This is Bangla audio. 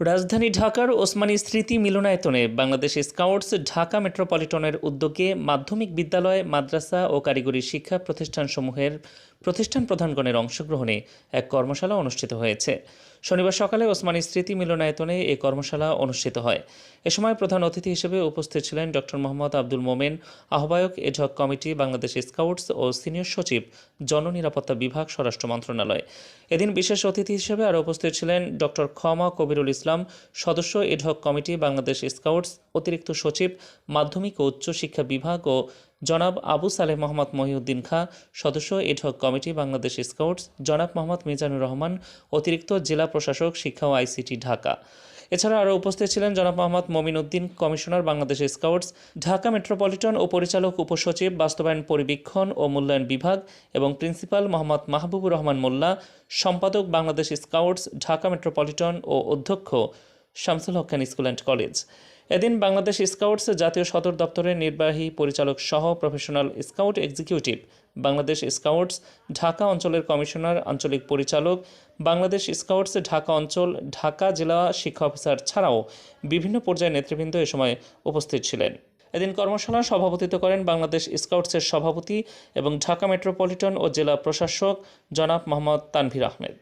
রাজধানী ঢাকার ওসমানী স্মৃতি মিলনায়তনে বাংলাদেশ স্কাউটস ঢাকা মেট্রোপলিটনের উদ্যোগে মাধ্যমিক বিদ্যালয়, মাদ্রাসা ও কারিগরি শিক্ষা প্রতিষ্ঠানসমূহের প্রতিষ্ঠান প্রধানগণের অংশগ্রহণে এক কর্মশালা অনুষ্ঠিত হয়েছে। শনিবার সকালে ওসমানী স্মৃতি মিলনায়তনে এই কর্মশালা অনুষ্ঠিত হয়। এ সময় প্রধান অতিথি হিসেবে উপস্থিত ছিলেন ডক্টর মোহাম্মদ আব্দুল মোমেন, আহ্বায়ক এঝক কমিটি, বাংলাদেশ স্কাউটস ও সিনিয়র সচিব, জননিরাপত্তা বিভাগ, স্বরাষ্ট্র মন্ত্রণালয়। এদিন বিশেষ অতিথি হিসেবে আরও উপস্থিত ছিলেন ডক্টর ক্ষমা কবিরুল ইসলাম, সদস্য এডহক কমিটি, বাংলাদেশ স্কাউটস, অতিরিক্ত সচিব, মাধ্যমিক ও উচ্চ শিক্ষা বিভাগ ও জনাব আবু সালেহ মোহাম্মদ মহিউদ্দিন খাঁ, সদস্য এডহক কমিটি, বাংলাদেশ স্কাউটস, জনাব মোহাম্মদ মিজানুর রহমান, অতিরিক্ত জেলা প্রশাসক, শিক্ষা ও আইসিটি ঢাকা। এছাড়া আরও উপস্থিত ছিলেন জনাব Mohammad Momin Uddin commissioner, Bangladesh scouts, Dhaka metropolitan ও পরিচালক উপসচিব, বাস্তবায়ন পরিবীক্ষণ ও মূল্যায়ন বিভাগ এবং প্রিন্সিপাল মোহাম্মদ মাহবুবুর রহমান মোল্লা, সম্পাদক বাংলাদেশ স্কাউটস, ঢাকা মেট্রোপলিটন ও অধ্যক্ষ শামসুল হকান স্কুল অ্যান্ড কলেজ। এদিন বাংলাদেশ স্কাউটস জাতীয় সদর দপ্তরের নির্বাহী পরিচালক সহ professional scout executive, Bangladesh scouts Dhaka অঞ্চলের কমিশনার, আঞ্চলিক পরিচালক, বাংলাদেশ স্কাউটস ঢাকা অঞ্চল, ঢাকা জেলা শিক্ষা অফিসার ছাড়াও বিভিন্ন পর্যায়ের নেতৃবৃন্দ এ সময় উপস্থিত ছিলেন। এদিন কর্মশালা সভাপতিত্ব করেন বাংলাদেশ স্কাউটসের সভাপতি এবং ঢাকা মেট্রোপলিটন ও জেলা প্রশাসক জনাব মোহাম্মদ তানভীর আহমেদ।